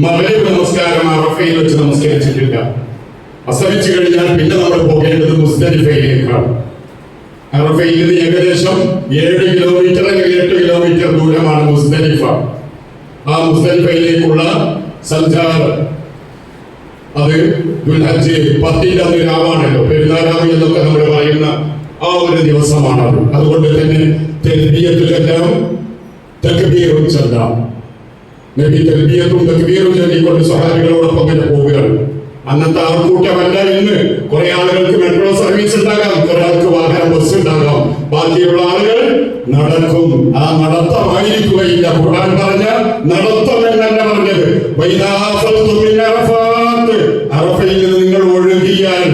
മകരീബ് നമസ്കാരം അറഫയിൽ വെച്ച് നമസ്കരിച്ചിട്ടില്ല. അസഹിച്ചു കഴിഞ്ഞാൽ പിന്നെ നമ്മൾ പോകേണ്ടത് മുസ്തലിഫയിലേക്കാണ്. അറഫയിൽ നിന്ന് ഏകദേശം ഏഴ് കിലോമീറ്റർ അല്ലെങ്കിൽ എട്ട് കിലോമീറ്റർ ദൂരമാണ് മുസ്തലിഫ. ആ മുസ്തലിഫയിലേക്കുള്ള സഞ്ചാരം അത് ദുൽഹജ് പത്തിന്റെ അന്ന് രാവാണല്ലോ പെരുന്നാരാമി എന്നൊക്കെ നമ്മൾ പറയുന്ന ആ ഒരു ദിവസമാണത്. അതുകൊണ്ട് തന്നെ തെൽബിയത്തിലെല്ലാം തക്ബീറും ചെല്ലാം. നബി തൽബിയത്തും തക്ബീറും ചൊല്ലിക്കൊണ്ട് സഹാബികളോടൊപ്പം തന്നെ പോവുകയാണ്. അന്നത്തെ ആൾക്കൂട്ടമല്ല ഇന്ന്. കുറെ ആളുകൾക്ക് മെട്രോ സർവീസ് ഉണ്ടാകാം കുറെ ആൾക്ക് വാഹന ബസ് ഉണ്ടാകാം. ബാക്കിയുള്ള ആളുകൾ നടക്കും. ആ നടത്തമായിരിക്കുകയില്ല. ഖുർആൻ പറഞ്ഞ നടത്തം എന്നല്ല പറഞ്ഞത് അറഫയിൽ നിന്ന് നിങ്ങൾ ഒഴുകിയാൽ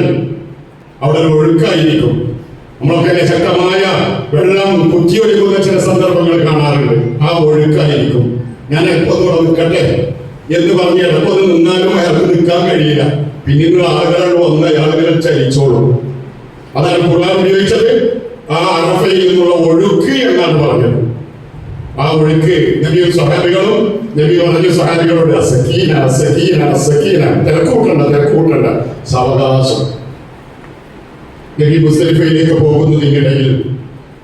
അവിടെ ഒഴുക്കായിരിക്കും. നമ്മളൊക്കെ ശക്തമായ വെള്ളം കുത്തിയൊഴുകുന്ന ചില സന്ദർഭങ്ങൾ കാണാറുണ്ട്. ആ ഒഴുക്കായിരിക്കും. ഞാൻ എപ്പോ കൂടെ നിൽക്കട്ടെ എന്ന് പറഞ്ഞ് എപ്പോ നിന്നാലും അയാൾക്ക് നിൽക്കാൻ കഴിയില്ല. പിന്നീട് ആളുകൾ വന്ന് അയാളുകൾ ചലിച്ചോളും. അതാണ് ഖുർആൻ ഉപയോഗിച്ചത്. ആ അറഫയിൽ നിന്നുള്ള ഒഴുക്ക് എന്നാണ് പറഞ്ഞത്. ആ ഒഴുക്ക് നബി സഹാബികളും നബി പറഞ്ഞ സഹാബികളോട് സക്കീന സക്കീന സക്കീന തിരക്കൂട്ടണ്ട തിരക്കൂട്ടണ്ട. സാവകാശം. നബി മുസ്തലിഫയിലേക്ക് പോകുന്നതിനിടയിൽ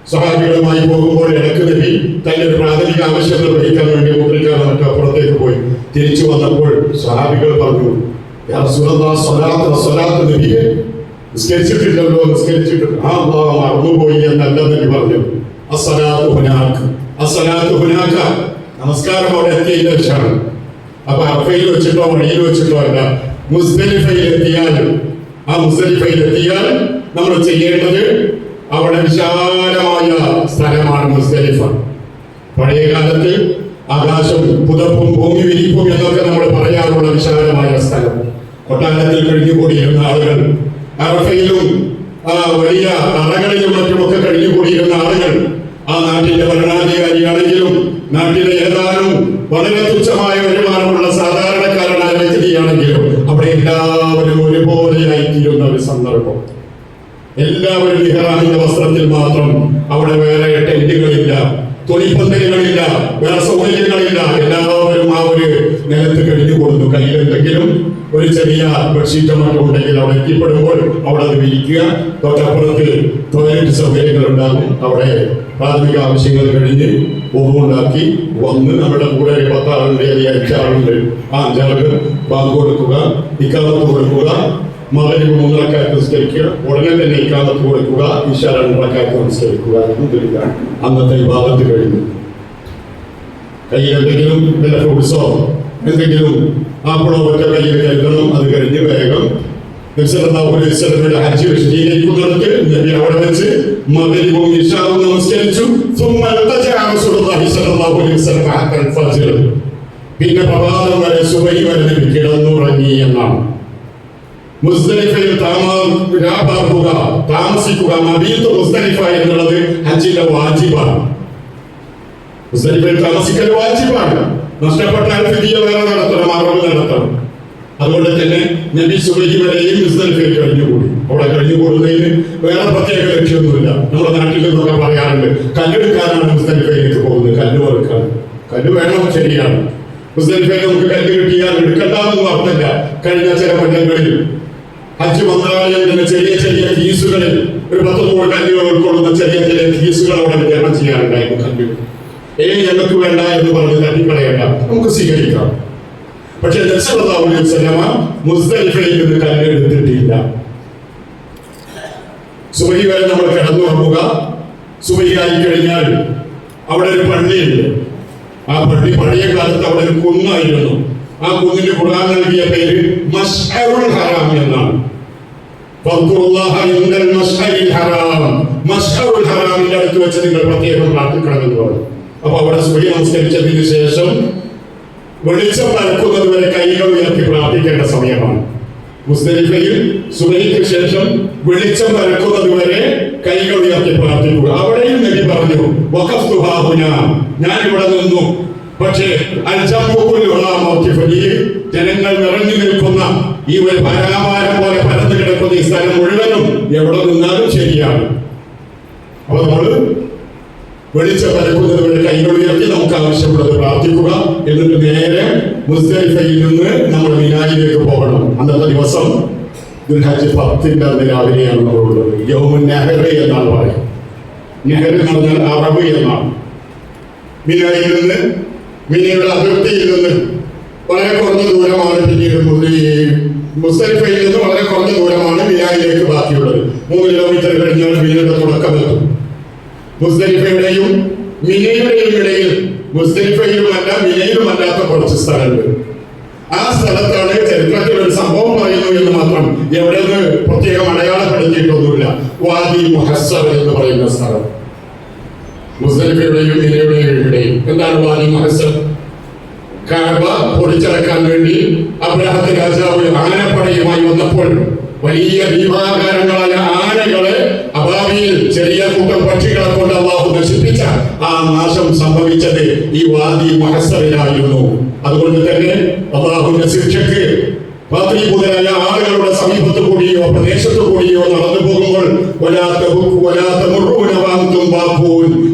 സഹാബികളുമായി പോകുമ്പോൾ ഇടയ്ക്ക് നബി തന്റെ ഒരു പ്രാഥമിക ആവശ്യം നിർവഹിക്കാൻ വേണ്ടി മുദ്രിക്കാൻ മറ്റോ അപ്പുറത്തേക്ക് പോയി. തിരിച്ചു വന്നപ്പോൾ സഹാബികൾ പറഞ്ഞു "യാ റസൂലല്ലാഹ്, സ്വലാത്ത് സ്വലാത്ത് നബിയെ നിസ്കരിച്ചിട്ടില്ലല്ലോ നിസ്കരിച്ചിട്ടില്ല ആ അള്ളാഹ് മറന്നുപോയി എന്നല്ല നബി പറഞ്ഞു. അസ്സലാത്തു ഹുനാക്ക് അസ്സലാത്തു ഹുനാക്ക നമസ്കാരം അവിടെ എത്തിയതിന്റെ ശേഷമാണ്. അപ്പൊ അറഫയിൽ വെച്ചിട്ടോ മണിയിൽ വെച്ചിട്ടോ അല്ല മുസ്തലിഫയിൽ എത്തിയാൽ ആ മുസ്തലിഫയിൽ എത്തിയാൽ നമ്മൾ ചെയ്യേണ്ടത് അവിടെ വിശാലമായ സ്ഥലമാണ് മുസ്തലിഫ. പഴയ കാലത്ത് ആകാശം പുതപ്പും ഭൂമി വിരിപ്പും എന്നൊക്കെ നമ്മൾ പറയാറുള്ള വിശാലമായ സ്ഥലം. കൊട്ടാരത്തിൽ കഴിഞ്ഞുകൂടിയിരുന്ന ആളുകൾ അറഫയിലും ആ വലിയ അറകളിലും മറ്റുമൊക്കെ കഴിഞ്ഞുകൂടിയിരുന്ന ആളുകൾ ആ നാട്ടിന്റെ ഭരണാധികാരിയാണെങ്കിലും നാട്ടിലെ ഏതാനും വളരെ തുച്ഛമായ വരുമാനമുള്ള സാധാരണക്കാരനായ വ്യക്തിയാണെങ്കിലും അവിടെ എല്ലാവരും ഒരുപോലെയായിത്തീരുന്ന ഒരു സന്ദർഭം. എല്ലാവരും ഇഹ്റാമിന്റെ വസ്ത്രത്തിൽ മാത്രം. അവിടെ വേറെ ടെന്റുകളില്ല തുണിപ്പന്തലുകളില്ല വേറെ സൗകര്യങ്ങളില്ല. എല്ലാവരും ആ ഒരു നിലത്ത് കഴിഞ്ഞു കൊടുത്തു കയ്യിൽ എന്തെങ്കിലും ഒരു ചെറിയ ബെഡ്ഷീറ്റോ മറ്റോ ഉണ്ടെങ്കിൽ അവിടെ എത്തിപ്പെടുമ്പോൾ അവിടെ അത് വിരിക്കുക. തൊട്ടപ്പുറത്ത് ടോയ്ലറ്റ് സൗകര്യങ്ങൾ ഉണ്ടാകും അവിടെ പ്രാഥമിക ആവശ്യങ്ങൾ കഴിഞ്ഞ് ഒന്നുണ്ടാക്കി വന്ന് നമ്മുടെ കൂടെ ഒരു പത്താളുണ്ട് അല്ലെങ്കിൽ അഞ്ചാളുണ്ട്. ആ അഞ്ചാൾക്ക് ബാങ്ക് കൊടുക്കുക ഇക്കാലത്ത് കൊടുക്കുക. മകനും മുന്നക്കാലത്ത് നിസ്കരിക്കുക ഉടനെ തന്നെ ഇക്കാലത്ത് കൊടുക്കുക ഈശാരാണ് മുളക്കാലത്ത് നിസ്കരിക്കുക എന്നതിലാണ് അന്നത്തെ വിവാദത്ത് കഴിഞ്ഞു. കയ്യിൽ എന്തെങ്കിലും വില ഫ്രൂട്ട്സോ എന്തെങ്കിലും ആപ്പിളോ ഒക്കെ കയ്യിൽ കരുതണം അത് കഴിഞ്ഞ് വേഗം പിന്നെ പ്രഭാതം വരെ സുബൈ വരെ കിടന്നുറങ്ങി എന്നാണ്. മുസ്തലിഫയിൽ താമസിക്കുക താമസിക്കുക മബീത്ത് മുസ്തലിഫ എന്നുള്ളത് ഹജ്ജിന്റെ വാജിബാണ്. മുസ്തലിഫയിൽ താമസിക്കൽ വാജിബാണ്. നഷ്ടപ്പെട്ടാൽ ഫിദിയ വേറെ നടത്തണം അറിവ് നടത്തണം. അതുകൊണ്ട് തന്നെ നബി സുബൈഹി വരെയും മുസ്തലിഫയിൽ കഴിഞ്ഞുകൂടി. അവിടെ കഴിഞ്ഞുകൂടുന്നതിന് വേറെ പ്രത്യേക ലക്ഷ്യമൊന്നുമില്ല. നമ്മുടെ നാട്ടിൽ നിന്നൊക്കെ പറയാറുണ്ട് കല്ലെടുക്കാനാണ് മുസ്തലിഫയിലേക്ക് പോകുന്നത്. കല്ല് വെറുക്കാൻ. കല്ല് വേണം ശരിയാണ്. മുസ്തലിഫയിൽ നമുക്ക് കല്ല് കിട്ടിയാൽ എടുക്കണ്ടെന്ന് അർത്ഥമില്ല. കഴിഞ്ഞ ചില കൊല്ലങ്ങളിൽ ഹജ്ജ് മന്ത്രാലയത്തിന്റെ ചെറിയ ചെറിയ ഫീസുകളിൽ ഒരു പത്ത് നൂറ് കല്ലുകൾ ഉൾക്കൊള്ളുന്ന ചെറിയ ചെറിയ ഫീസുകൾ അവിടെ വിതരണം ചെയ്യാറുണ്ടായിരുന്നു ഏ ഞങ്ങൾക്ക് വേണ്ട എന്ന് പറഞ്ഞ് തട്ടിക്കളയണ്ട. നമുക്ക് സ്വീകരിക്കാം. പക്ഷെ നബ്സല്ലാഹുലമ മുസ്തലിഫയിൽ നിന്ന് കല്ലെടുത്തിട്ടില്ല സുബഹി വരെ നമ്മൾ കിടന്നുറങ്ങുക സുബഹി ആയി കഴിഞ്ഞാൽ അവിടെ ഒരു പള്ളിയുണ്ട്. ആ പള്ളി പഴയ കാലത്ത് അവിടെ ഒരു കുന്നായിരുന്നു. ആ കുന്നിന് ഖുർആൻ നൽകിയ പേര് മസ്അറുൽ ഹറാം എന്നാണ്. ഹറാമിന്റെ അടുത്ത് വെച്ച് നിങ്ങൾ പ്രത്യേകം പ്രാർത്ഥിക്കണമെന്ന് പറഞ്ഞു. അപ്പൊ അവിടെ സുബഹി നമസ്കരിച്ചതിന് ശേഷം വെളിച്ചം പരക്കുന്നത് വരെ കൈകൾ ഉയർത്തി പ്രാർത്ഥിക്കേണ്ട സമയമാണ്. മുസ്തലിഫയിൽ സുബഹിക്ക് ശേഷം വെളിച്ചം പരക്കുന്നത് വരെ കൈകൾ ഉയർത്തി പ്രാർത്ഥിക്കുക. അവിടെയും നബി പറഞ്ഞു ഞാൻ ഇവിടെ നിന്നു. പക്ഷേ ജനങ്ങൾ നിറഞ്ഞു നിൽക്കുന്ന ഈ ഒരു പരാമാരം പോലെ പരന്നു കിടക്കുന്ന ഈ സ്ഥലം മുഴുവനും എവിടെ നിന്നാലും ശരിയാണ്. അപ്പൊ നമ്മൾ വെളിച്ചം പരക്കുന്നത് ഉയർത്തി നമുക്ക് ആവശ്യപ്പെടുന്നത് പ്രാർത്ഥിക്കുക. എന്നിട്ട് നേരെ മുസ്തലിഫയിൽ നിന്ന് നമ്മൾ മിനായിലേക്ക് പോകണം. അന്നത്തെ ദിവസം ദുൽഹജ്ജ് പത്തിന്റെ അന്ന് രാവിലെയാണ് നമ്മളുള്ളത്. യൗമുൻ നെഹ്റ എന്നാണ് പറയുന്നത്. നെഹ്റ എന്ന് പറഞ്ഞാൽ അറബ് എന്നാണ്. മിനായിൽ നിന്ന് മിനയുടെ അതിർത്തിയിൽ നിന്ന് വളരെ കുറഞ്ഞ ദൂരമാണ് പിന്നീട് മു- ഈ മുസ്തലിഫയിൽ നിന്ന് വളരെ കുറഞ്ഞ ദൂരമാണ് മിനായിലേക്ക് ബാക്കിയുള്ളത്. മൂന്ന് കിലോമീറ്റർ കഴിഞ്ഞാൽ മിനയുടെ തുടക്കമെത്തും മുസ്തലിഫയുടെയും മിനയുടെയും ഇടയിൽ മുസ്തലിഫയിലുമല്ല മിനയിലുമല്ലാത്ത കുറച്ച് സ്ഥലങ്ങൾ. ആ സ്ഥലത്താണ് ചരിത്രത്തിൽ ഒരു സംഭവം പറയുന്നു എന്ന് മാത്രം എവിടെ നിന്ന് പ്രത്യേകം അടയാളപ്പെടുത്തിയിട്ടൊന്നുമില്ല. വാദി മുഹസ്സർ എന്ന് പറയുന്ന സ്ഥലം. മുസ്തലിഫയുടെയും മിനയുടെയും ഇടയിൽ. എന്താണ് വാദി മുഹസ്സർ കാബ പൊടിച്ചിറക്കാൻ വേണ്ടി അബ്രഹത്തെ രാജാവ് ആനപ്പടയുമായി വന്നപ്പോൾ വലിയ ഭീമാകാരങ്ങളായ ആനകളെ അബാബിയിൽ ചെറിയ കൂട്ടം പക്ഷികളെ കൊണ്ട് അള്ളാഹു നശിപ്പിച്ച ആ നാശം സംഭവിച്ചത് ഈ വാദി മഹസറിലായിരുന്നു. അതുകൊണ്ട് തന്നെ അള്ളാഹുവിന്റെ ശിക്ഷയ്ക്ക് മുതലായ ആളുകളുടെ സമീപത്ത് കൂടിയോ പ്രദേശത്ത് കൂടിയോ നടന്നു പോകുമ്പോൾ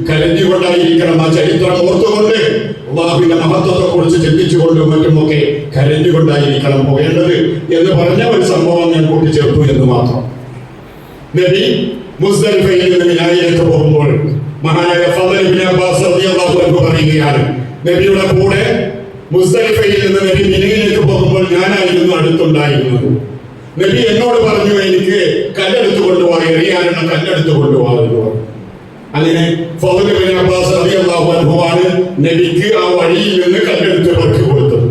കരഞ്ഞുകൊണ്ടായിരിക്കണം ആ ചരിത്രം ഓർത്തുകൊണ്ട് അള്ളാഹുവിന്റെ മഹത്വത്തെ കുറിച്ച് ചിന്തിച്ചുകൊണ്ടും മറ്റുമൊക്കെ കരഞ്ഞുകൊണ്ടായിരിക്കണം പോകേണ്ടത് എന്ന് പറഞ്ഞ ഒരു സംഭവം ഞാൻ കൂട്ടിച്ചേർത്തു എന്ന് മാത്രം. നബി മുസ്ദലിഫയിൽ നിന്ന് പോകുമ്പോൾ മഹാനായ ഫദൽ ഇബ്നു അബ്ബാസ് റളിയല്ലാഹു അൻഹു പറയുകയാണ് നബിയുടെ കൂടെ മുസ്ദലിഫയിൽ നിന്ന് നബി മിനയിലേക്ക് പോകുമ്പോൾ ഞാനായിരുന്നു അടുത്തുണ്ടായിരുന്നത്. നബി എന്നോട് പറഞ്ഞു എനിക്ക് കല്ലെടുത്ത് കൊണ്ടുപോകാൻ എറിയാനുള്ള കല്ലെടുത്ത് കൊണ്ടുപോകാൻ എന്ന് പറഞ്ഞു അങ്ങനെ അബ്ബാസ് റളിയല്ലാഹു അൻഹുവാണ് നബിക്ക് ആ വഴിയിൽ നിന്ന് കല്ലെടുത്ത് പറക്കി കൊടുത്തത്.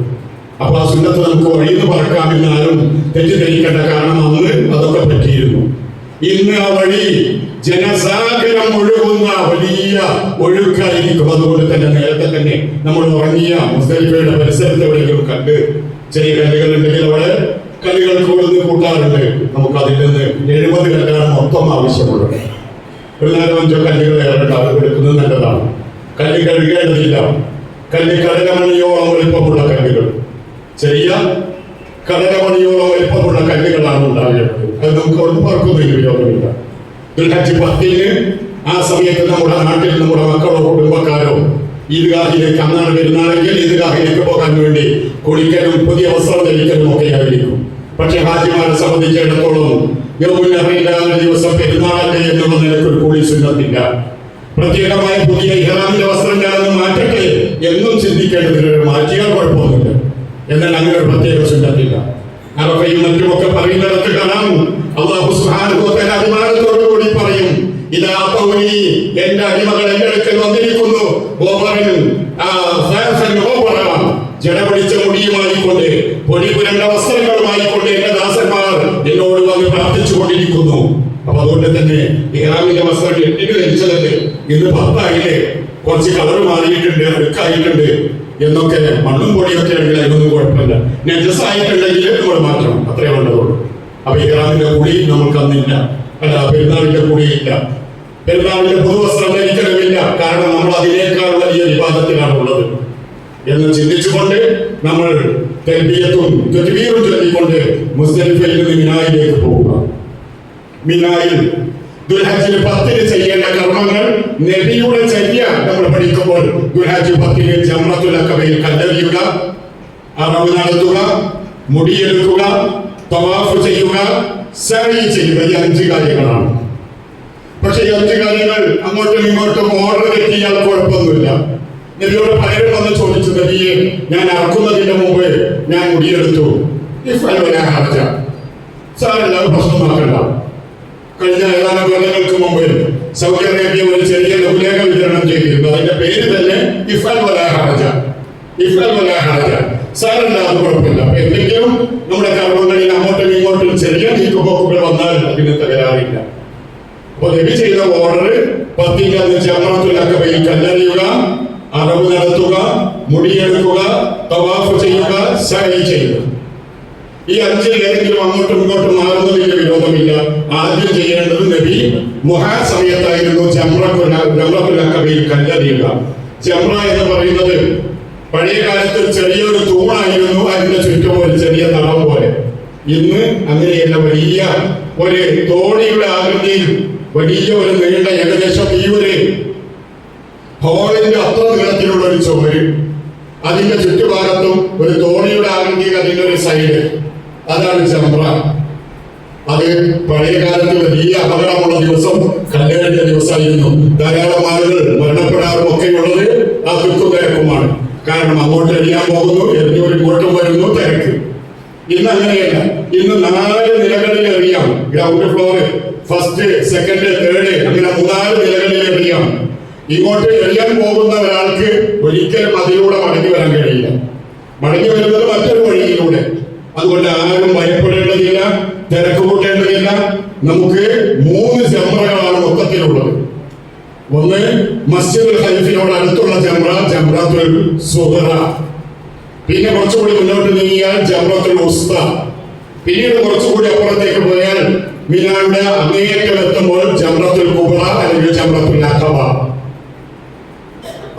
അപ്പൊ ആ സുന്നത്ത് നമുക്ക് വഴിയിൽ നിന്ന് പറക്കാമെന്നാലും തെറ്റിദ്ധരിക്കേണ്ട കാരണം അന്ന് അതൊക്കെ പറ്റിയിരുന്നു. ഇന്ന് ആ വഴി ജനസാഗരം ഒഴുകുന്ന വലിയ ഒഴുക്കായിരിക്കും. അതുകൊണ്ട് തന്നെ നേരത്തെ തന്നെ നമ്മൾ ഉറങ്ങിയ മുസ്തലിഫയുടെ പരിസരത്ത് എവിടെയെങ്കിലും കണ്ട് ചെറിയ കല്ലുകൾ ഉണ്ടെങ്കിൽ അവിടെ കല്ലുകൾ കൂടുതൽ കൂട്ടാറുണ്ട്. നമുക്ക് അതിൽ നിന്ന് എഴുപത് കല്ലാണ് മൊത്തം ആവശ്യമുള്ളത്. നാലോ അഞ്ചോ കല്ലുകൾ ഏറെണ്ട അത് എടുക്കുന്നത് നല്ലതാണ്. കല്ല് കഴുകേണ്ടതില്ല. കല്ല് കടകമണിയോളം വലിപ്പമുള്ള കല്ലുകൾ. ചെറിയ കടകമണിയോളം വലിപ്പമുള്ള കല്ലുകളാണ് ഉണ്ടാകേണ്ടത്. അത് നമുക്ക് അവിടെ പറക്കുന്നതിന് ഉപയോഗമില്ല രണ്ടായിരത്തി പത്തിന് ആ സമയത്ത് നമ്മുടെ നാട്ടിൽ നമ്മുടെ മക്കളോ കുടുംബക്കാരോ ഈദ്ഗാഹിലേക്ക് അന്നാണ് പെരുന്നാളെങ്കിൽ ഈദ്ഗാഹിലേക്ക് പോകാൻ വേണ്ടി കുളിക്കലും പുതിയ വസ്ത്രം ധരിക്കലും ഒക്കെ ആയിരിക്കും. പക്ഷെ ഹാജിമാരെ സംബന്ധിച്ചിടത്തോളം ദിവസം പെരുന്നാളല്ലേ എന്നുള്ള നിലയ്ക്ക് ഒരു കുളി സുന്നത്തില്ല പ്രത്യേകമായ പുതിയ ഇഹ്റാമിന്റെ വസ്ത്രം ഞാനൊന്ന് മാറ്റട്ടെ എന്നും ചിന്തിക്കേണ്ടതിന് മാറ്റിയാൽ കുഴപ്പമൊന്നുമില്ല. എന്നാൽ അങ്ങനെ ഒരു പ്രത്യേക സുന്നത്തില്ല അറഫയും മറ്റുമൊക്കെ പറയുന്നിടത്ത് കാണാം. അള്ളാഹു സുബ്ഹാനഹു വ തആല അഭിമാനത്തോടു കൂടി പറയും ഇതാ പൗരി എന്റെ അടിമകൾ എന്റെ അടുക്കൽ വന്നിരിക്കുന്നു. ജടപിടിച്ച മുടിയുമായിക്കൊണ്ട് പൊടി പുരണ്ട വസ്ത്രങ്ങളുമായിക്കൊണ്ട് എന്റെ ദാസന്മാർ കൊണ്ടിരിക്കുന്നു അപ്പൊ അതുകൊണ്ട് തന്നെ ഇഹ്റാമിന്റെ വസ്ത്രം എട്ടിന് ധരിച്ചതല്ലേ ഇന്ന് പത്തായില്ലേ? കുറച്ച് കളർ മാറിയിട്ടുണ്ട് അടുക്കായിട്ടുണ്ട് എന്നൊക്കെ മണ്ണും പൊടിയൊക്കെ ഉണ്ടെങ്കിൽ അതിനൊന്നും കുഴപ്പമില്ല. നെജസായിട്ടുണ്ടെങ്കിൽ നമ്മൾ മാറ്റണം അത്രേ വേണ്ടതുള്ളൂ അപ്പൊ ഇഹ്റാമിന്റെ കുടി നമുക്ക് അന്നില്ല. അല്ല പെരുന്നാളിന്റെ കൂടിയില്ല പെരുന്നാളിന്റെ പുതുവസ്ത്രം ധരിക്കണമില്ല കാരണം നമ്മൾ അതിനേക്കാൾ വലിയ വിവാദത്തിലാണ് ഉള്ളത്. എന്ന് ചിന്തിച്ചുകൊണ്ട് നമ്മൾ തെൽബിയത്തും തെൽബീറും ചൊല്ലിക്കൊണ്ട് മുസ്തലിഫയിൽ നിന്ന് മിനായിലേക്ക് പോവുക മിനായിൽ ദുൽഹജ്ജിന് പത്തിന് ചെയ്യേണ്ട കർമ്മങ്ങൾ നബിയുടെ ചര്യ നമ്മൾ പഠിക്കുമ്പോൾ ദുൽഹജ്ജ് പത്തിന് ജമ്മത്തുൽ അക്കബയിൽ കല്ലെറിയുക അറവ് നടത്തുക മുടിയെടുക്കുക തവാഫ് ചെയ്യുക സറി ചെയ്യുക. ഈ അഞ്ച് കാര്യങ്ങളാണ്. പക്ഷെ ഈ അഞ്ച് കാര്യങ്ങൾ അങ്ങോട്ടും ഇങ്ങോട്ടും ഓർഡർ തെറ്റിയാൽ കുഴപ്പമൊന്നുമില്ല. നബിയോട് പലരും വന്ന് ചോദിച്ചു നബിയെ ഞാൻ അറക്കുന്നതിന്റെ മുമ്പ് ഞാൻ മുടിയെടുത്തു. ഇഫ്അൽ വലാ ഹർജ സാരല്ല പ്രശ്നമാക്കണ്ട. കഴിഞ്ഞ ഏതാനും കൊല്ലങ്ങൾക്ക് മുമ്പ് സൗദി അറേബ്യ ഒരു ചെറിയ ലഘുലേഖ വിതരണം ചെയ്തിരുന്നു. അതിന്റെ പേര് തന്നെ ഇഫൽ വലാഹറജ ഇഫൽ വലാഹറജ സാരല്ല അത് കുഴപ്പമില്ല. അപ്പൊ എന്തെങ്കിലും നമ്മുടെ കർമ്മങ്ങളിൽ അങ്ങോട്ടും ഇങ്ങോട്ടും ചെറിയ നീക്കുപോക്കുകൾ വന്നാൽ അതിന് തകരാറില്ല അപ്പൊ നബി ചെയ്ത ഓർഡർ അന്ന് ജമറത്തുലക്കബയിൽ കല്ലെറിയുക അറവ് നടത്തുക മുടിയെടുക്കുക തവാഫ് ചെയ്യുക സഹി ചെയ്യുക. ഈ അഞ്ചിൽ ഏതെങ്കിലും അങ്ങോട്ടും ഇങ്ങോട്ടും മാറുന്നതിന് വിരോധമില്ല ആദ്യം ചെയ്യേണ്ടത് നബി മുഹാ സമയത്തായിരുന്നു ജംറക്കുല ജംറക്കുലക്കബയിൽ കല്ലെറിയുക ജംറ എന്ന് പറയുന്നത് പഴയ കാലത്ത് ചെറിയൊരു തൂണായിരുന്നു അതിന്റെ ചുറ്റും ഒരു ചെറിയ തളം പോലെ. ഇന്ന് അങ്ങനെയല്ല വലിയ ഒരു തോണിയുടെ ആകൃതിയിൽ വലിയ ഒരു നീണ്ട ഏകദേശം ഈ ഒരു ഹോളിന്റെ അത്ര നീളത്തിലുള്ള ഒരു ചുമര് അതിന്റെ ചുറ്റുഭാഗത്തും ഒരു തോണിയുടെ ആകൃതിയിൽ അതിന്റെ ഒരു സൈഡ്. അതാണ് ജംറ. അത് പഴയ കാലത്ത് വലിയ അപകടമുള്ള ദിവസം കല്ലേറിന്റെ ദിവസമായിരുന്നു. ധാരാളം ആളുകൾ മരണപ്പെടാറും ഒക്കെ ഉള്ളത് ആ ദുഃഖം തിരക്കുമാണ്. കാരണം അങ്ങോട്ട് എറിയാൻ പോകുന്നു എറിഞ്ഞൂർ ഇങ്ങോട്ടും വരുന്നു തിരക്ക്. ഇന്ന് അങ്ങനെയല്ല. ഇന്ന് നാല് നിലകളിൽ എറിയാം. Ground floor first second third അങ്ങനെ മൂന്നാൽ നിലകളിൽ എറിയാം. ഇങ്ങോട്ട് എറിയാൻ പോകുന്ന ഒരാൾക്ക് ഒരിക്കലും അതിലൂടെ മടങ്ങി വരാൻ കഴിയില്ല. മടങ്ങി വരുന്നത് മറ്റൊരു വഴിയിലൂടെ. അതുകൊണ്ട് ആരും ഭയപ്പെടേണ്ടതില്ല തിരക്ക് കൂട്ടേണ്ടതില്ല നമുക്ക് മൂന്ന് ജംറകളാണ് മൊത്തത്തിലുള്ളത്. ഒന്ന് മസ്ജിദുൽ അടുത്തുള്ള ജംറത്തുൽ സുഹറ പിന്നെ കുറച്ചുകൂടി മുന്നോട്ട് നീങ്ങിയാൽ ജംറത്തുൽ ഉസ്ത. പിന്നീട് കുറച്ചുകൂടി അപ്പുറത്തേക്ക് പോയാൽ മിനാന്റെ അങ്ങേയറ്റം എത്തുമ്പോൾ ജംറത്തുൽ കുബറ അല്ലെങ്കിൽ ജംറത്തുൽ അഖബ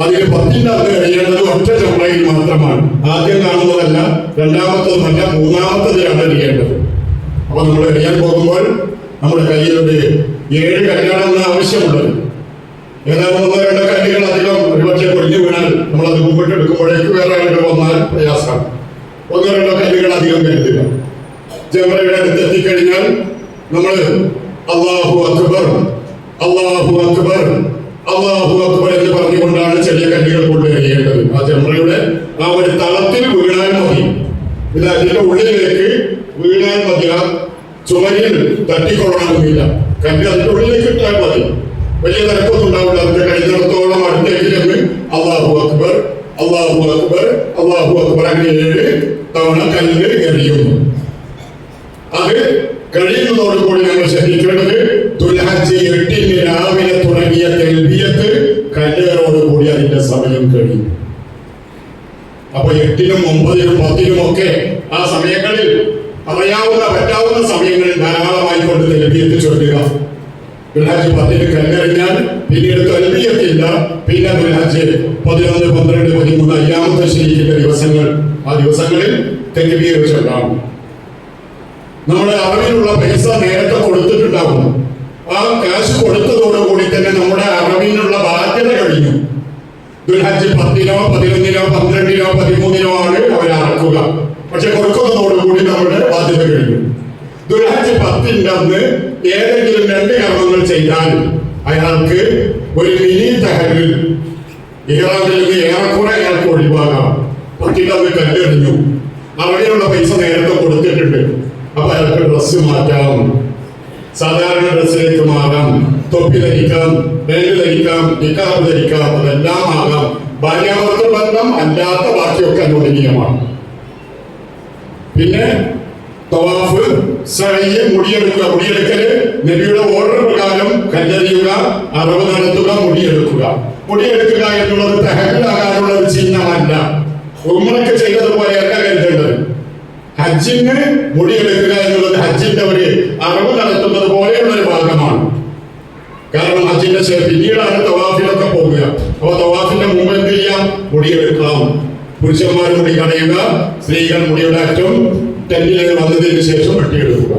അതിൽ പത്തില്ലാത്ത അറിയേണ്ടത് ഒറ്റ ചമ്രയിൽ മാത്രമാണ്. ആദ്യം കാണുന്നതല്ല രണ്ടാമത്തതുമല്ല മൂന്നാമത്തതിലാണ് അറിയേണ്ടത് അപ്പൊ നമ്മൾ എറിയാൻ പോകുമ്പോൾ നമ്മുടെ കയ്യിലൊരു ഏഴ് കല്യാണം ആവശ്യമുള്ളത്. ഏതാണ്ട് ഒന്നോ രണ്ടോ കല്ലുകൾ അധികം ഒരുപക്ഷെ കൊഴിഞ്ഞു വീണാൽ നമ്മൾ അത് മുമ്പോട്ട് എടുക്കുമ്പോഴേക്ക് വേറെ ആളുകൾ വന്നാൽ പ്രയാസമാണ്. ഒന്നോ രണ്ടോ കല്ലുകൾ അധികം കരുതുക ജമറയുടെ അടുത്തെത്തിക്കഴിഞ്ഞാൽ നമ്മൾ അള്ളാഹു അക്ബർ അള്ളാഹു അക്ബർ അള്ളാഹു അക്ബർ എന്ന് പറഞ്ഞുകൊണ്ടാണ് ചെറിയ കല്ലുകൾ കൊണ്ട് എറിയേണ്ടത് ആ ജമറയുടെ ആ ഒരു തളത്തിൽ വീണാൽ മതി ഇത് അതിന്റെ ഉള്ളിലേക്ക് വീണാൽ മതി ആ ചുമരിൽ തട്ടിക്കൊള്ളണമെന്നില്ല കല്ല് അതിന്റെ ഉള്ളിലേക്ക് ഇട്ടാൽ മതി. വലിയ തിരക്കൊന്നും ഉണ്ടാവില്ല അതിന്റെ കഴിയുന്നിടത്തോളം അടുത്തേക്ക് ചെന്ന് അള്ളാഹു അക്ബർ അള്ളാഹു അക്ബർ അള്ളാഹു അക്ബർ അങ്ങനെ ഏഴ് തവണ കല്ല് എറിയുന്നു അത് കഴിയുന്നതോടുകൂടി നമ്മൾ ശ്രദ്ധിക്കേണ്ടത് തുലഹജ്ജ് എട്ടിന് രാവിലെ തുടങ്ങിയ തെൽബിയത്ത് കല്ലേറോടുകൂടി അതിന്റെ സമയം കഴിയും അപ്പൊ എട്ടിനും ഒമ്പതിനും പത്തിനും ഒക്കെ ആ സമയങ്ങളിൽ അറിയാവുന്ന പറ്റാവുന്ന സമയങ്ങളിൽ ധാരാളമായി കൊണ്ട് തെൽബിയത്ത് ചൊല്ലുക ദുൽഹജ്ജ് പത്തിന് കല്ലെറിഞ്ഞാൽ പിന്നീട് തെൽബിയത്തില്ല പിന്നെ ദുൽഹജ്ജ് പതിനൊന്ന് പന്ത്രണ്ട് പതിമൂന്ന് അയ്യാമത്തെ ശരിക്കുന്ന ദിവസങ്ങൾ. ആ ദിവസങ്ങളിൽ തെൽബിയ ചൊല്ലാം നമ്മുടെ അറിവിലുള്ള പൈസ നേരത്തെ കൊടുത്തിട്ടുണ്ടാവും. ആ കാശ് കൊടുത്തതോടുകൂടി തന്നെ നമ്മുടെ അറിവിനുള്ള ബാധ്യത കഴിഞ്ഞു. ദുൽഹജ്ജ് പത്തിനോ പതിനൊന്നിനോ പന്ത്രണ്ടിനോ പതിമൂന്നിനോ ആണ് അവർ അറക്കുക പക്ഷെ കുറക്കുന്നതോടുകൂടി നമ്മുടെ ബാധ്യത കഴിഞ്ഞു. ദുൽഹജ്ജ് പത്തിന്റെ അന്ന് ഏതെങ്കിലും രണ്ട് കർമ്മങ്ങൾ ചെയ്താൽ അയാൾക്ക് ഒരു മിനി തഹരിൽ ഇഹ്റാമിൽ നിന്ന് ഏറെക്കുറെ അയാൾക്ക് ഒഴിവാകാം. പത്തിന്റെ അന്ന് കല്ലെറിഞ്ഞു. അവിടെയുള്ള പൈസ നേരത്തെ കൊടുത്തിട്ടുണ്ട്. അപ്പൊ അയാൾക്ക് ഡ്രസ്സ് മാറ്റാം. സാധാരണ ഡ്രസ്സിലേക്ക് മാറാം. തൊപ്പി ധരിക്കാം വേൽ ധരിക്കാം നിക്കാബ് ധരിക്കാം അതെല്ലാം ആകാം. ഭാര്യാഭർത്തൃ ബന്ധം അല്ലാത്ത ബാക്കിയൊക്കെ അനുവദനീയമാണ്. പിന്നെ തവാഫ് സഹയ്യ മുടിയെടുക്കുക മുടിയെടുക്കൽ നബിയുടെ ഓർഡർ പ്രകാരം കല്ലെറിയുക അറവ് നടത്തുക മുടിയെടുക്കുക. മുടിയെടുക്കുക എന്നുള്ളത് തെഹലാകാനുള്ള ഒരു ചിഹ്നമല്ല ഉമ്മറൊക്കെ ചെയ്തതുപോലെയല്ല കരുതേണ്ടത്. ഹജ്ജിന് മുടിയെടുക്കുക എന്നുള്ളത് ഹജ്ജിന്റെ ഒരു അറിവ് നടത്തുന്നത് പോലെയുള്ള ഒരു ഭാഗമാണ്. കാരണം ഹജ്ജിന്റെ ശേഷം പിന്നീടാണ് തവാഫിലൊക്കെ പോകുക. അപ്പോൾ തവാഫിന്റെ മുമ്പ് എന്ത് ചെയ്യാം? മുടിയെടുക്കാം പുരുഷന്മാർ മുടി കടയുക സ്ത്രീകൾ മുടിയുടെ അറ്റം ടെന്റിലേക്ക് വന്നതിന് ശേഷം വെട്ടിയെടുക്കുക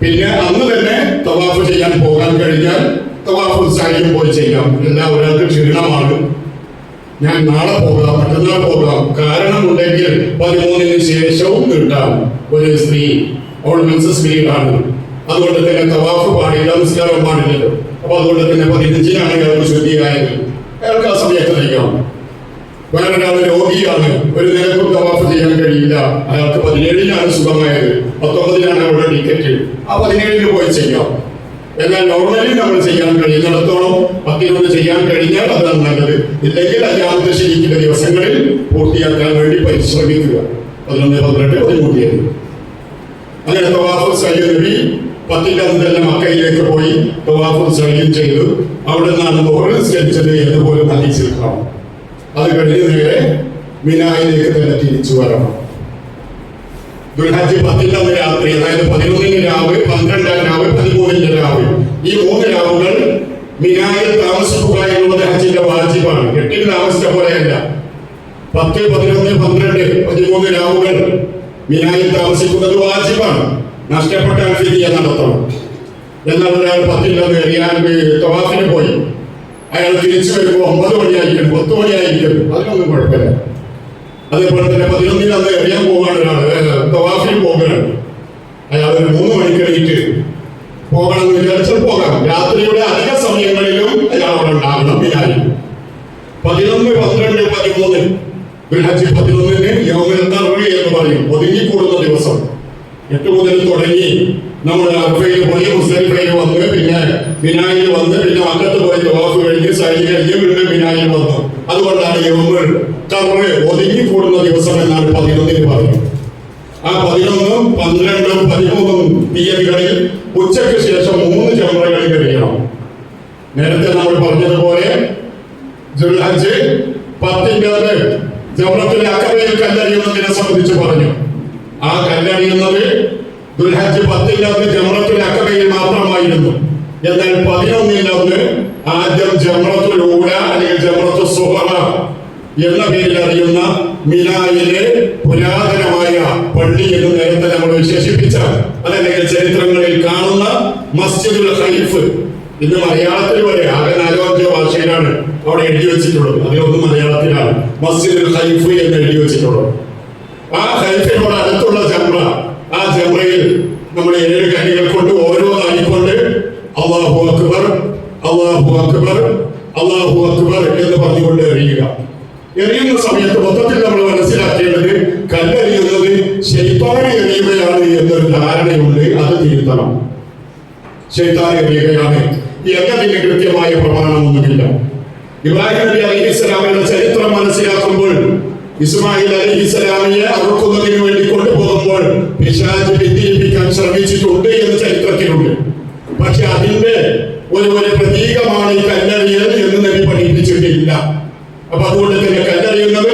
പിന്നെ അന്ന് തന്നെ തവാഫ് ചെയ്യാൻ പോകാൻ കഴിഞ്ഞാൽ തവാഫ് ഉത്സാഹിക്കും പോയി ചെയ്യാം. എല്ലാ ഒരാൾക്ക് ക്ഷീണമാണ്. ഞാൻ നാളെ പോകാം മറ്റന്നാൾ പോകാം. കാരണമുണ്ടെങ്കിൽ പതിമൂന്നിന് ശേഷവും കിട്ടാം. ഒരു സ്ത്രീ ഓൾ മെൻസസ് പീരീഡ് ആണ് അതുകൊണ്ട് തന്നെ തവാഫ് പാടില്ല നിസ്കാരം പാടില്ലല്ലോ അപ്പൊ അതുകൊണ്ട് തന്നെ പതിനഞ്ചിനാണ് അയാൾക്ക് ശുദ്ധിയായത് അയാൾക്ക് ആ സമയത്ത് അറിയാം. വേറൊരാൾ രോഗിയാണ്. ഒരു നിലക്കും തവാഫ് ചെയ്യാൻ കഴിയില്ല. അയാൾക്ക് പതിനേഴിനാണ് സുഖമായത്. പത്തൊമ്പതിനാണ് അവിടെ ടിക്കറ്റ്. ആ പതിനേഴിന് പോയി ചെയ്യാം. എന്നാൽ നോർമലി നമ്മൾ ചെയ്യാൻ കഴിയുന്നിടത്തോളം പത്തിനൊന്ന് ചെയ്യാൻ കഴിഞ്ഞാൽ അതാണ് നല്ലത്. ഇല്ലെങ്കിൽ അഞ്ചാമത്തെ ശരിക്കുന്ന ദിവസങ്ങളിൽ പൂർത്തിയാക്കാൻ വേണ്ടി പരിശ്രമിക്കുക. പതിനൊന്ന് പന്ത്രണ്ട് പതിമൂന്നിയത് അങ്ങനെ തവാഫ് സയ്യ നബി അന്ന് തന്നെ മക്കയിലേക്ക് പോയി തവാഫ് ചെയ്തു. അവിടെ നിന്നാണ് ഓരോ നിസ്കരിച്ചത് എന്ന് പോലും അത് കഴിഞ്ഞ് നേരെ മിനായിലേക്ക് തന്നെ തിരിച്ചു വരണം. ദുൽഹജ്ജ് പത്തിന്റെ അന്ന് രാത്രി അതായത് പതിനൊന്നിന് രാവ് പന്ത്രണ്ടാം രാവ് പതിമൂന്നിന്റെ രാവ് ഈ മൂന്ന് രാവുകൾ മിനായിൽ താമസിക്കുക എന്നുള്ളത് ഹജ്ജിന്റെ വാജിബാണ്. എട്ടിന് താമസിച്ച പോലെയല്ല. പത്ത് പതിനൊന്ന് പന്ത്രണ്ട് പതിമൂന്ന് രാവുകൾ മിനായിൽ താമസിക്കുന്നത് വാജിബാണ്. നഷ്ടപ്പെട്ടാൽ ഫിദിയ നടത്തണം എന്നാൽ ഒരാൾ അന്ന് എറിയാൻ തവാഫിന് പോയി. അയാൾ തിരിച്ചു വരുമ്പോൾ ഒമ്പത് മണിയായിരിക്കും പത്ത് മണിയായിരിക്കും. അതിനൊന്നും കുഴപ്പമില്ല. അതേപോലെ തന്നെ പതിനൊന്നിന് അന്ന് എറിയാൻ പോകാണ് ഒരാൾ തവാഫിൽ പോകാനാണ് അയാൾ ഒരു മൂന്ന് മണിക്ക് എണീറ്റ് പോകണം എന്ന് വിചാരിച്ചാൽ പോകാം. രാത്രിയുടെ അധിക സമയങ്ങളിലും അയാൾ അവിടെ ഉണ്ടാകണം ബിനാരി പതിനൊന്ന് പന്ത്രണ്ട് പതിമൂന്ന്. ദുൽഹജ്ജ് പതിനൊന്നിന് യോഗ എന്ന് പറയും. ഒതുങ്ങിക്കൂടുന്ന ദിവസം. എട്ട് മുതൽ തുടങ്ങി നമ്മൾ അർഫയിൽ പോയി മുസ്ലിഫയിൽ വന്ന് പിന്നെ മിനായിൽ വന്ന് പിന്നെ അക്കത്ത് പോയി തവാഫ് കഴിഞ്ഞ് സൈഡ് കഴിഞ്ഞ് വീണ്ടും മിനായിൽ വന്നു. അതുകൊണ്ടാണ് യൗമൾ കറ് ഒതുങ്ങി കൂടുന്ന ദിവസം എന്നാണ് പതിനൊന്നിന് പറയുന്നത്. ആ പതിനൊന്നും പന്ത്രണ്ടും പതിമൂന്നും തീയതികളിൽ ഉച്ചയ്ക്ക് ശേഷം മൂന്ന് ചമ്രകളിൽ കഴിയണം. നേരത്തെ നമ്മൾ പറഞ്ഞതുപോലെ ദുൽഹജ്ജ് പത്തിന്റെ ജമറത്തിലെ അക്കറയിൽ കല്ലറിയുന്നതിനെ സംബന്ധിച്ച് പറഞ്ഞു. ആ കല്ലറിയുന്നത് ദുൽഹജ് പത്തിന്റെ അന്ന് ജമറത്തുൽ അക്കബയിൽ മാത്രമായിരുന്നു. എന്നാൽ പതിനൊന്നിന്റെ അന്ന് ആദ്യം ജമറത്തുൽ ഊല അല്ലെങ്കിൽ ജമറത്തു സുഹറ എന്ന പേരിൽ അറിയുന്ന മിനായിലെ പുരാതനമായ പള്ളി എന്ന് നേരത്തെ നമ്മൾ വിശേഷിപ്പിച്ച അതല്ലെങ്കിൽ ചരിത്രങ്ങളിൽ കാണുന്ന മസ്ജിദുൽ ഹൈഫ് ഇന്ന് മലയാളത്തിൽ വരെ ആകെ നാലോ അഞ്ചോ ഭാഷയിലാണ് അവിടെ എഴുതി വെച്ചിട്ടുള്ളത്. അതിലൊന്നും മലയാളത്തിലാണ്. മസ്ജിദുൽ ഹൈഫ് എന്ന് എഴുതി വെച്ചിട്ടുള്ളത് ആ ഹൈഫിനോട് അടുത്തുള്ള ജംറ ആ ജംറയിൽ നമ്മൾ ഏഴ് കനികൾ കൊണ്ട് ഓരോന്നായിക്കൊണ്ട് അള്ളാഹു അക്ബർ അള്ളാഹു അക്ബർ അള്ളാഹു അക്ബർ എന്ന് പറഞ്ഞുകൊണ്ട് എറിയുക എറിയുന്ന സമയത്ത് മൊത്തത്തിൽ നമ്മൾ മനസ്സിലാക്കേണ്ടത് കല്ലെറിയുന്നത് ശൈത്താനെ എറിയുകയാണ് എന്നൊരു ധാരണയുണ്ട് അത് തിരുത്തണം ശൈത്താൻ എറിയുകയാണ് എന്നതിന് കൃത്യമായ പ്രമാണമൊന്നുമില്ല ഇബ്രാഹിം നബി അലൈഹി ഇസ്ലാമിയുടെ ചരിത്രം മനസ്സിലാക്കുമ്പോൾ ഇസ്മായിൽ അലൈഹി ഇസ്ലാമിയെ അറുക്കുന്നതിന് വേണ്ടി കൊണ്ടുപോകുമ്പോൾ പിശാജ് ഭിന്നിപ്പിക്കാൻ ശ്രമിച്ചിട്ടുണ്ട് എന്ന് ചരിത്രത്തിലുണ്ട് പക്ഷെ അതിന്റെ ഒരു ഒരു പ്രതീകമാണ് ഈ കല്ലെറിയൽ എന്ന് നബി പഠിപ്പിച്ചിട്ടില്ല അപ്പൊ അതുകൊണ്ട് തന്നെ കല്ലെറിയുന്നത്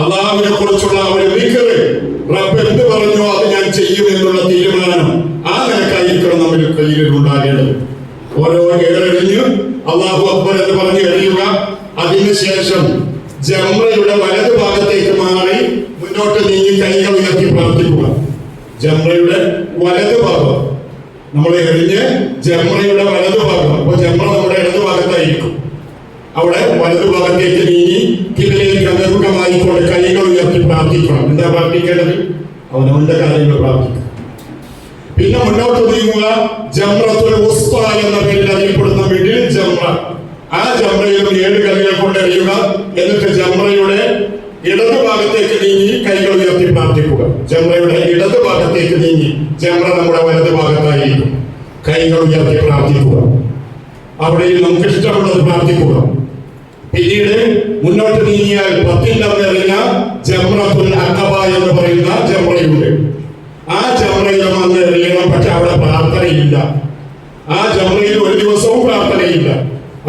അള്ളാഹുവിനെ കുറിച്ചുള്ള ഒരു വിക്കറ് റബ്ബ് എന്ത് പറഞ്ഞോ അത് ഞാൻ ചെയ്യും എന്നുള്ള തീരുമാനം ആ നിലക്കായിരിക്കണം നമ്മൾ കയ്യിൽ ഉണ്ടാകേണ്ടത് ഓരോ ഏറെറിഞ്ഞ് അള്ളാഹു അക്ബർ എന്ന് പറഞ്ഞ് എറിയുക അതിനുശേഷം ജംറയുടെ വലത് ഭാഗത്തേക്ക് മാറി മുന്നോട്ട് നീങ്ങി കൈകൾ ഉയർത്തി പ്രാർത്ഥിക്കുക ജംറയുടെ വലത് ഭാഗം നമ്മൾ എറിഞ്ഞ് ജംറയുടെ വലത് ഭാഗം അപ്പൊ ജംറ നമ്മുടെ ഇടത് ഭാഗത്തായിരിക്കും അവിടെ വലതു ഭാഗത്തേക്ക് നീങ്ങി കിബിലേക്ക് അഭിമുഖമായിക്കൊണ്ട് കൈകൾ ഉയർത്തി പ്രാർത്ഥിക്കണം എന്താ പ്രാർത്ഥിക്കേണ്ടത് അവനവന്റെ കാര്യങ്ങൾ പ്രാർത്ഥിക്കണം പിന്നെ നീങ്ങുക ജംറത്തുൽ എന്ന പേരിൽ അറിയപ്പെടുന്ന മിഡിൽ ജംറ ആ ജംറയിൽ ഏഴ് കല്ലുകൾ കൊണ്ട് എറിയുക. എന്നിട്ട് ജംറയുടെ ഇടതു ഭാഗത്തേക്ക് നീങ്ങി കൈകൾ ഉയർത്തി പ്രാർത്ഥിക്കുക. ജംറയുടെ ഇടതു ഭാഗത്തേക്ക് നീങ്ങി ജംറ നമ്മുടെ വലത് കൈകൾ ഉയർത്തി പ്രാർത്ഥിക്കുക. അവിടെയും നമുക്ക് ഇഷ്ടമുള്ളത് പ്രാർത്ഥിക്കുക. പിന്നീട് മുന്നോട്ട് നീങ്ങിയാൽ പത്തിൽ എറിഞ്ഞ ജംറത്തുൽ അക്കബ എന്ന് പറയുന്ന ജംറയുണ്ട് ആ ജംറയിൽ വന്ന് എറിയണം. പക്ഷെ അവിടെ പ്രാർത്ഥനയില്ല. ആ ജമറയിൽ ഒരു ദിവസവും പ്രാർത്ഥനയില്ല.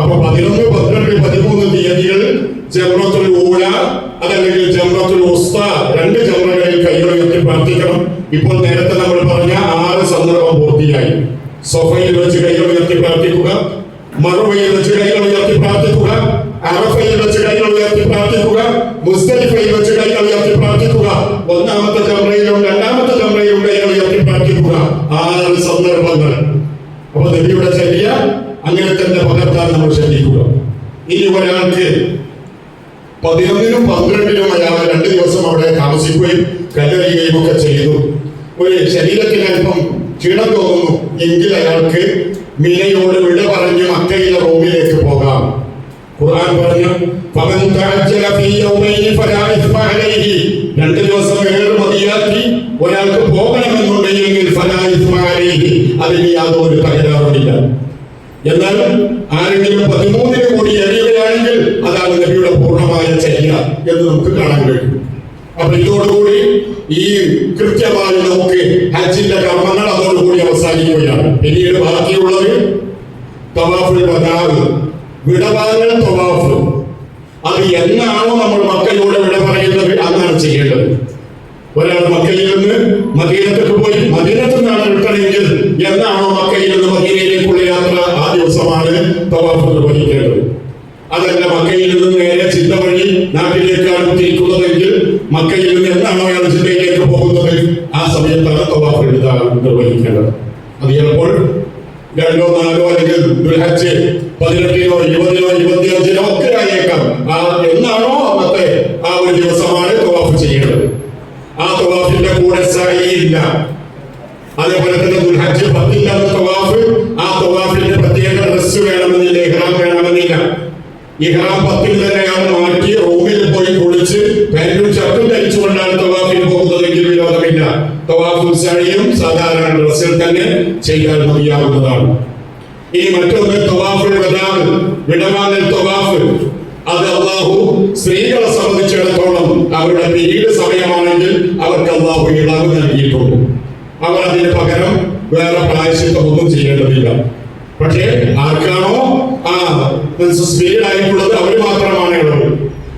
അപ്പൊ പതിനൊന്ന് പന്ത്രണ്ട് പതിമൂന്ന് തീയതികൾ ജംറത്തുൽ ഊല അതല്ലെങ്കിൽ ജംറത്തുൽ ഉസ്ത രണ്ട് ജംറകളിൽ കൈകൾ പ്രാർത്ഥിക്കണം. ഇപ്പോൾ നേരത്തെ നമ്മൾ പറഞ്ഞ ആറ് സന്ദർഭം പൂർത്തിയായി. സൊഫയിൽ വെച്ച് കൈകൾ ഉയർത്തി പ്രാർത്ഥിക്കുക മറുവയിൽ വെച്ച് കൈകൾ ഉയർത്തി പ്രാർത്ഥിക്കുക അറഫയിൽ വെച്ച് കൈകൾ ഉയർത്തി പ്രാർത്ഥിക്കുക മുസ്തലിഫയിൽ വെച്ച് കൈകൾ ഉയർത്തി പ്രാർത്ഥിക്കുക ഒന്നാമത്തെ ചമ്രയിലും രണ്ടാമത്തെ ചമ്രയിലും കൈകൾ ഉയർത്തി പ്രാർത്ഥിക്കുക ആറ് സന്ദർഭങ്ങൾ അപ്പൊ നബിയുടെ ചര്യ അങ്ങനെ തന്നെ പകർത്താൻ നമ്മൾ ശ്രദ്ധിക്കുക ഇനി ഒരാൾക്ക് പതിനൊന്നിനും പന്ത്രണ്ടിനും അയാൾ രണ്ട് ദിവസം അവിടെ താമസിക്കുകയും കല്ലെറിയുകയും ഒക്കെ ചെയ്തു ഒരു ശരീരത്തിന് അല്പം ക്ഷീണം തോന്നുന്നു. എങ്കിൽ അയാൾക്ക് മിനയോട് വിട പറഞ്ഞ് മക്കയിലെ റോമിലേക്ക് പോകാം. ഖുർആൻ പറഞ്ഞു ഫമൻ തഅജ്ജല ഫീ ഫലാ ഇസ്മ അലൈഹി. രണ്ട് ദിവസം ഏഴ് മതിയാക്കി ഒരാൾക്ക് പോകണമെന്നുണ്ടെങ്കിൽ ഫലാ ഇസ്മ അലൈഹി. അതിന് യാതൊരു തകരാറുമില്ല. എന്നാൽ ആരെങ്കിലും പതിമൂന്നിന് കൂടി എറിയുകയാണെങ്കിൽ അതാണ് നബിയുടെ പൂർണമായ ചര്യ എന്ന് നമുക്ക് കാണാൻ കഴിയും അപ്പൊ ഇതോടുകൂടി ഈ കൃത്യമായി നമുക്ക് ഹജ്ജിന്റെ കർമ്മങ്ങൾ അതോടുകൂടി അവസാനിക്കുകയാണ് പിന്നീട് ബാക്കിയുള്ളത് തവാഫുൽ വദാവ് വിടവാങ്ങൽ തവാഫ് അത് എന്നാണോ നമ്മൾ മക്കളോട് വിട പറയുന്നത് അന്നാണ് ചെയ്യേണ്ടത് ഒരാൾ മക്കയിൽ നിന്ന് മദീനത്തേക്ക് പോയി മദീനത്ത് നിന്നാണ് വിട്ടണമെങ്കിൽ എന്നാണോ മക്കയിൽ നിന്ന് മദീനയിലേക്കുള്ള യാത്ര ആ ദിവസമാണ് തവാഫ് നിർവഹിക്കേണ്ടത് അതല്ല മക്കയിൽ നിന്ന് നേരെ ചിന്ത വഴി നാട്ടിലേക്കാണ് തിരിക്കുന്നതെങ്കിൽ മക്കയിൽ നിന്ന് എന്നാണോ അയാൾ ജില്ലയിലേക്ക് പോകുന്നത്? ആ സമയത്താണ് തവാഫ് നിർവഹിക്കേണ്ടത്. അത് ചിലപ്പോൾ രണ്ടോ നാലോ അല്ലെങ്കിൽ ദുൽഹജ് പതിനെട്ടിനോ ഇരുപതിനോ ഇരുപത്തിയഞ്ചിനോ ഒക്കെ ആയേക്കാം. ആ എന്നാണോ അന്നത്തെ ആ ഒരു ദിവസമാണ് തവാഫ് ചെയ്യേണ്ടത്. ആ തവാഫിന്റെ കൂടെ സഹി ഇല്ല അതേപോലെ തന്നെ ദുൽഹജ് പത്തില്ലാത്ത തവാഫ്. ആ തവാഫിന്റെ പ്രത്യേക ഡ്രസ് വേണമെന്നില്ല ഇഹ്റാം വേണമെന്നില്ല. ഇഹ്റാം പത്തിൽ സാധാരണ ഡ്രസ്സിൽ തന്നെ ചെയ്യാൻ മതിയാവുന്നതാണ് ഈ മറ്റൊന്ന് തവാഫുൽ വദാവ് വിടവാങ്ങൽ തൊവാഫ്. അത് അള്ളാഹു സ്ത്രീകളെ സംബന്ധിച്ചിടത്തോളം അവരുടെ പിരീഡ് സമയമാണെങ്കിൽ അവർക്ക് അള്ളാഹു ഇളവ് നൽകിയിട്ടുണ്ട്. അവർ അതിന് പകരം വേറെ പ്രായശിത്വമൊന്നും ചെയ്യേണ്ടതില്ല. പക്ഷേ ആർക്കാണോ ആ സ്ത്രീകളായിട്ടുള്ളത് അവർ മാത്രമാണ്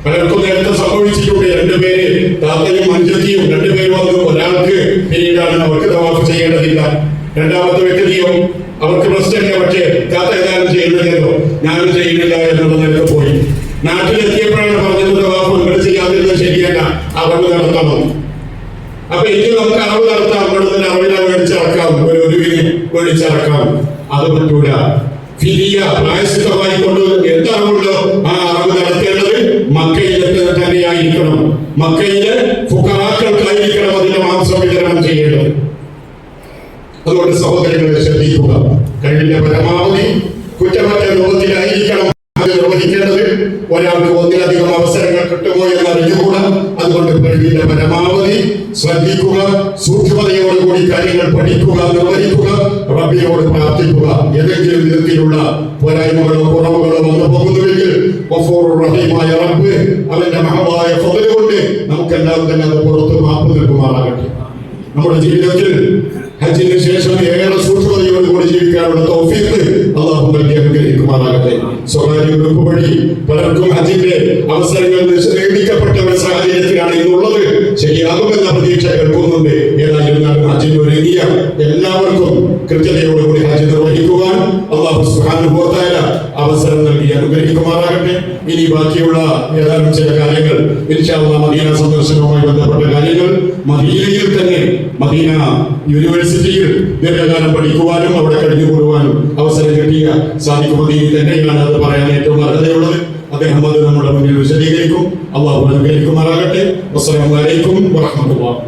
പലർക്കും നേരത്തെ സംഭവിച്ചിട്ടുണ്ട്. രണ്ടുപേര് താത്തയും മഞ്ചത്തിയും രണ്ടുപേരും വന്നു. ഒരാൾക്ക് പിന്നീടാണ് അവർക്ക് തവാഫ് ചെയ്യേണ്ടതില്ല. രണ്ടാമത്തെ വ്യക്തിയോ അവർക്ക് പ്രശ്നമില്ല പക്ഷേ താത്ത ഏതാനും ചെയ്യുന്നില്ലല്ലോ. ഞാനും ചെയ്യുന്നില്ല എന്നുള്ള നിലയ്ക്ക് പോയി. നാട്ടിലെത്തിയപ്പോഴാണ് പറഞ്ഞത് തവാഫ് നിങ്ങൾ ചെയ്യാതിരുന്നത് ശരിയല്ല. അളവ് നടത്തണം. അപ്പൊ ഇനി നമുക്ക് അളവ് നടത്താം. ഇവിടുന്ന് അളവില മേടിച്ചിറക്കാം ഒരു ഒരു മേടിച്ചിറക്കാം അത് പറ്റൂല. ഫിലിയ പ്രായശിത്തമായി മക്കയിലെ ഫുക്കറാക്കൾക്കായിരിക്കണം അതിന്റെ മാംസം വിതരണം ചെയ്യേണ്ടത്. അതുകൊണ്ട് സഹോദരങ്ങളെ ശ്രദ്ധിക്കുക. കഴിവിന്റെ പരമാവധി കുറ്റമറ്റ രൂപത്തിലായിരിക്കണം നിർവഹിക്കേണ്ടത്. ഒരാൾക്ക് ഒന്നിലധികം അവസരങ്ങൾ കിട്ടുമോ എന്ന് അറിഞ്ഞുകൂടാ. അതുകൊണ്ട് കഴിവിന്റെ പരമാവധി ശ്രദ്ധിക്കുക. സൂക്ഷ്മതയോടുകൂടി കാര്യങ്ങൾ പഠിക്കുക നിർവഹിക്കുക. റബ്ബിനോട് പ്രാർത്ഥിക്കുക. ഏതെങ്കിലും വിധത്തിലുള്ള പോരായ്മകളോ കുറവുകളോ വന്നു പോകുന്നുവെങ്കിൽ റഹീമായ റബ്ബ് അവന്റെ മഹമായ ഫضل കൊണ്ട് നമുക്കെല്ലാം തന്നെ അത് പുറത്ത് മാപ്പ് നിൽക്കുമാറാകട്ടെ നമ്മുടെ ജീവിതത്തിൽ ഹജ്ജിന് ശേഷം ഏറെ സൂക്ഷ്മതയോടുകൂടി ജീവിക്കാനുള്ള തൗഫീഖ് അള്ളാഹു നൽകി അനുഗ്രഹിക്കുമാറാകട്ടെ സ്വകാര്യ ഗ്രൂപ്പ് വഴി പലർക്കും ഹജ്ജിന്റെ അവസരങ്ങൾ നിഷേധിക്കപ്പെട്ട ഒരു സാഹചര്യത്തിലാണ് ഇന്നുള്ളത് ശരിയാകുമെന്ന പ്രതീക്ഷ കേൾക്കുന്നുണ്ട് ഏതായിരുന്നാലും ഹജ്ജിന് ഒരുങ്ങിയ എല്ലാവർക്കും കൃത്യതയോടുകൂടി ഹജ്ജ് നിർവഹിക്കുവാൻ അള്ളാഹു സുബ്ഹാനഹു വ തആല അവസരം നൽകി അനുഗ്രഹിക്കുമാറാകട്ടെ ഇനി ബാക്കിയുള്ള ഏതാനും ചില കാര്യങ്ങൾ ഇൻഷാല്ലാ മദീന സന്ദർശനവുമായി ബന്ധപ്പെട്ട കാര്യങ്ങൾ മദീനയിൽ തന്നെ മദീന യൂണിവേഴ്സിറ്റിയിൽ ദീർഘകാലം പഠിക്കുവാനും അവിടെ കഴിഞ്ഞുകൂടുവാനും അവസരം മദീനി തന്നെയാണ് അത് പറയാൻ ഏറ്റവും അർഹതയുള്ളത് അദ്ദേഹം അത് നമ്മുടെ മുന്നിൽ വിശദീകരിക്കും. അള്ളാഹു അനുഗ്രഹിക്കുമാറാകട്ടെ. വസ്സലാമു അലൈക്കും വറഹ്മത്തുള്ളാഹി.